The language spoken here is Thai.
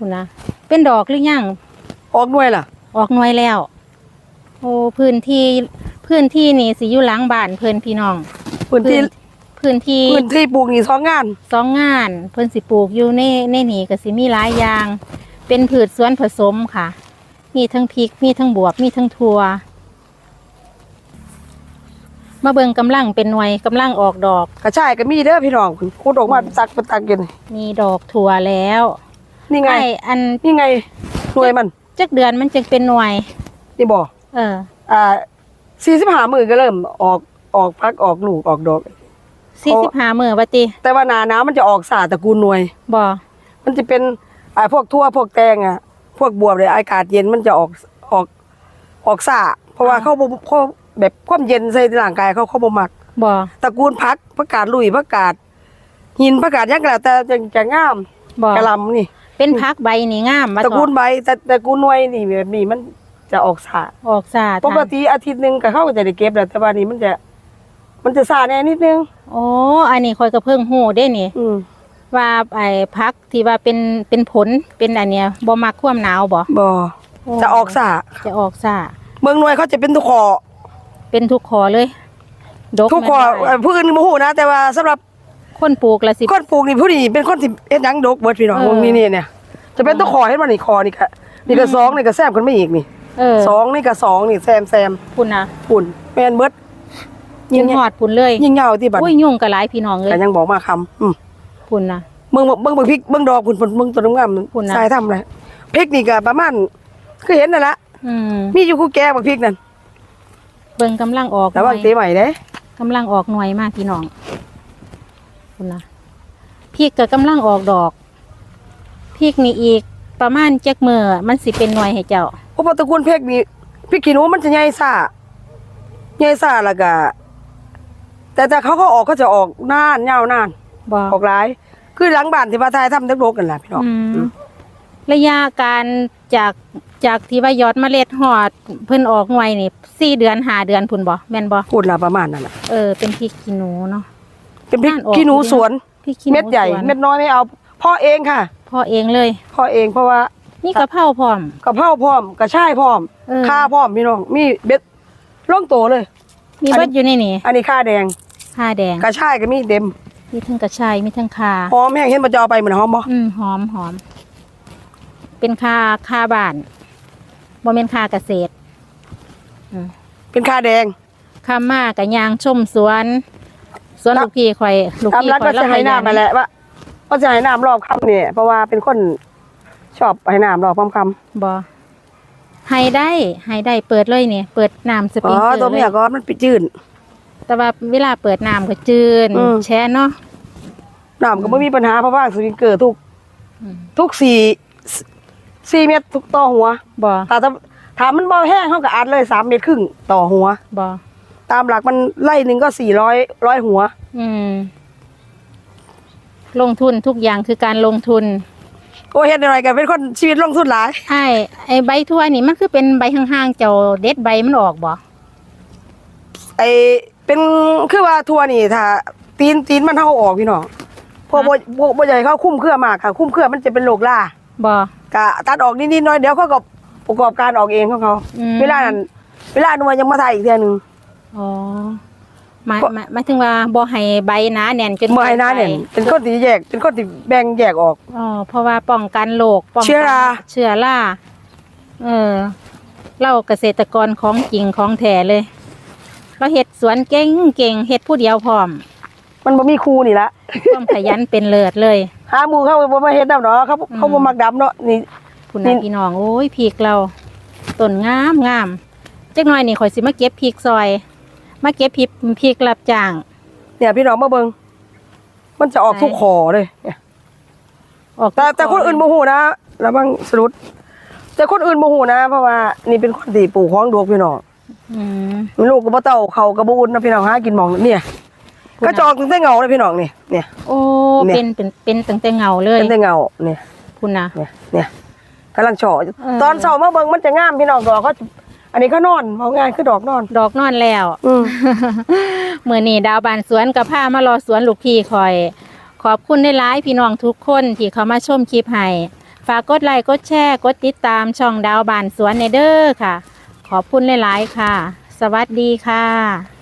คุณนะเป็นดอกหรือยังออกหน่วยล่ะ ออกหน่วยแล้ว โอ้พื้นที่พื้นที่นี่สิอยู่หลังบ้านเพิ่นพี่น้อง พื้นที่พื้นที่พื้นที่ปลูกนี่สองงานสองงาน เพิ่นสิปลูกอยู่ในในนี่ก็สิมีหลายอย่าง เป็นพืชสวนผสมค่ะ มีทั้งพริกมีทั้งบวบมีทั้งถั่วมาเบิ่งกำลังเป็นหน่วยกำลังออกดอกกระชายก็มีเด้อพี่น้องคุณออกมาตักเป็นตักกินมีดอกถั่วแล้ว นี่ไง ไอ้อันนี่ไงหน่วยมันจักเดือนมันจึงเป็นหน่วย นี่บ่เอออ่าสี่สิบห้ามือก็เริ่มออกออกพักออกลูกออกดอก สี่สิบห้ามื้อว่าติแต่ว่าหนาหนาวมันจะออกสาตระกูลหน่วย บ่มันจะเป็นอ่าพวกทั่วพวกแตงอะ พวกบวบเลยอากาศเย็นมันจะออกออกออกสาเพราะว่าเขาบ่เขาแบบความเย็นใส่ร่างกายเขาเขาบ่มักบ่ตระกูลพักผักกาดลุยผักกาดหินผักกาดยักษ์แล้วแต่จะจะงามบ่กะหลำนี่ เป็นพักใบนี่งามว่าตระกูลใบแต่ตระกูลหน่วยนี่แบบนี้มันจะออกสาออกสาปกติอาทิตย์หนึงก็เขาก็จะได้เก็บแล้วแต่ว่านี้มันจะ มันจะสาแน่นิดนึงโอ้อันนี้คอยก็เพิ่งฮู้ได้นี่อืมว่าไอ้พักที่ว่าเป็นเป็นผลเป็นอันเนี้ยบ่มักความหนาวบ่บ่จะออกสาจะออกซ่าเมืองหน่วยเขาจะเป็นทุกคอเป็นทุกขอเลยดกทุกคอแม่นบ่เอ่อผู้อื่นบ่ฮู้นะ แต่ว่าสำหรับ คนปลูกละสิ คนปลูกนี่ผู้นี้เป็นคนที่เฮ็ดหยังดกเบิดพี่น้องเออนี่นี่เนี่ย จะเป็นทุกคอเห็นบ่นี่คอนี่ก็นี่ก็อืมสองนี่ก็แซมขึ้นมาอีกนี่เออสองนี่ก็สองนี่แซมแซมพุ่นนะปุ่นแม่นเบิด ยิงหอดพุ่นเลยยิ่งยาวที่บัดอุ้ยยุ่งกับหลายพี่น้องเลยก็ยังบอกมาคำอืม พุ่นนะ เบิ่งเบิ่งเบิ่งพริกเบิ่งดอกพุ่นพุ่นเบิ่งต้นงามพุ่นน่ะทรายทำอะไรพริกนี่ก็ประมาณคือเห็นนั่นละอืมมีอยู่คู่แก่บักพริกนั่นเบิ่งกำลังออกหแต่น่ว่าวยเตะใหม่เด้กำลังออกหน่วยมากพี่น้อง พุ่นนะพริกก็กำลังออกดอกพริกนี่อีกประมาณจักมือมันสิเป็นหน่วยให้เจ้าเพราะว่าตระกูลพริกนี่พริกขี้หนูมันจะใหญ่ซ่าใหญ่ซ่าแล้วก็แต่แต่เขาเขาออกเขาจะออกนานยาวนานบ่ออกหลาย คือหลังบ้านที่ว่าทายทำทั้งโลกกันแหละพี่น้องอืมระยะการจากจากที่ว่ายอดเมล็ดหอดเพิ่นออกหน่วยนี่สี่เดือนห้าเดือนพุ่นบ่แม่นบ่พูดละประมาณนั้นแหละเออเป็นพริกขี้หนูเนาะ เป็นพริกน่านออกขี้หนูดีนะสวนพริกขี้หนูเม็ดใหญ่ สวนเม็ดน้อยไม่เอาพ่อเองค่ะพ่อเองเลย พ่อเองเพราะว่านี่กะเพราพร้อมกะเพราพร้อมกระชายพร้อมเออ ข้าพร้อมพี่น้องมีเบ็ดล่องโตเลย มีอันนี้ เบิดอยู่ในนี่อันนี้ข้าแดงข่าแดงกระชายก็มีเต็มมีทั้งกระชายมีทั้งข่าหอมแห้งเห็นมาจอไปเหมือนหอมบ่อืมหอมหอม เป็นข่าข่าบ้านบ่แม่นข่าเกษตรเป็นข้าแดงข่ามากกะยางชมสวน สวนแล้วลูกพี่ข่อยลูกตามพี่รักข่อก็ยจะให้น้ำมาแหละว่าก็จะให้น้ำรอบค่ำเนี่ยเพราะว่าเป็นคนชอบให้น้ำรอบค่ำบ่ให้ได้ให้ได้เปิดเลยนี่เปิดน้ำสๆปอ๋ริองเกอร์ตัวเลเมียยก็มันปิดจืด แต่ว่าเวลาเปิดน้ำก็จืนอืม แช่เนาะ น้ำก็ไม่มีปัญหาเพราะว่าสปริงเกอร์ทุก อืม ทุกสี่สี่เมตรทุกต่อหัวบ่แต่ถ้าถามมันบ่แห้งเขาก็อัดเลยสามเมตรครึ่งต่อหัว บ่ ตามหลักมันไล่หนึ่งก็สี่ร้อยร้อยหัว อืม ลงทุนทุกอย่างคือการลงทุน โอ้เฮ็ดอะไรกันเป็นคนชีวิตลงทุนหลายไอ้ไอ้ใบทั่วนี่มันคือเป็นใบห่างๆเจ้าเด็ดใบมันออกบ่ไอเป็นคือว่าทัวร์นี่ถ้าตีนตีนมันเท่าออกพี่น้องเพอบ่บ่บ่ใหญ่เขาคุ้มเครือมากค่ะ คุ้มเครือมันจะเป็นโรคล่าบ่กะตัดออกนิดๆหน้อยเดี๋ยวเขาก็ประกอบการออกเองของเขาอืมเวลานั้นเวลาหน่วยยังมาถ่ายอีกเทื่อนึง อ๋อหมายก็หมายหมายถึงว่าบ่ให้ใบหนาแน่นจนบ่ให้หน้าเนี่ยกิไปเป็นคนที่แยกเป็นคนที่แบ่งแยกออก อ๋อเพราะว่าป้องกันโรคป้องกันเชื้อรา เชื้อราเออ เราเกษตรกรของจริงของแท้เลย เราเฮ็ดสวนเก่งเก่งเฮ็ดผู้เดียวพร้อมมันบ่มีครูนี่ละความขยันเป็นเลิศเลยหาหมู่เขาบ่มาเฮ็ดนำเนาะเขาเขาบ่มักดำเนาะนี่ คุณนี่ นะพี่น้องโอ้ยพริกเราต้นงามงามจักหน่อยนี่ข่อยสิมาเก็บพริกซอย มาเก็บพริกพริกรับจ้าง เนี่ยพี่น้องมาเบิ่งมันจะออกไหนทุกคอเลยเนี่ยออกแต่แต่คนอื่นบ่ฮู้นะระวังสะดุดแต่คนอื่นบ่ฮู้นะ เพราะว่านี่เป็นคนที่ปลูกของดวกพี่น้องอืมมีลูกก็บ่เต้าเขาก็บ่อุ่นนะพี่น้องหากินหมองเนี่ยคุณก็จอกตั้งแต่เงาเลยพี่น้องนี่เนี่ยโอ้เนี่ยเป็นเป็นเป็นตั้งแต่เงาเลยตั้งแต่เงาเนี่ยคุณนะเนี่ยเนี่ยกำลังเฉาะเออตอนเช้ามาเบิ่งมันจะงามพี่น้องดอกเขา อันนี้เขานอนเอาง่ายคือดอกนอน ดอกนอนแล้วอืม เมื่อนี้ดาวบานสวนกับผ้ามารอสวนลูกพี่คอย ขอบคุณได้ร้ายๆพี่น้องทุกคนที่เขามาชมคลิปให้ฝฝากกดไลค์กดแชร์กดติดตามช่องดาวบานสวนในเด้อค่ะ ขอบคุณหลายๆค่ะ สวัสดีค่ะ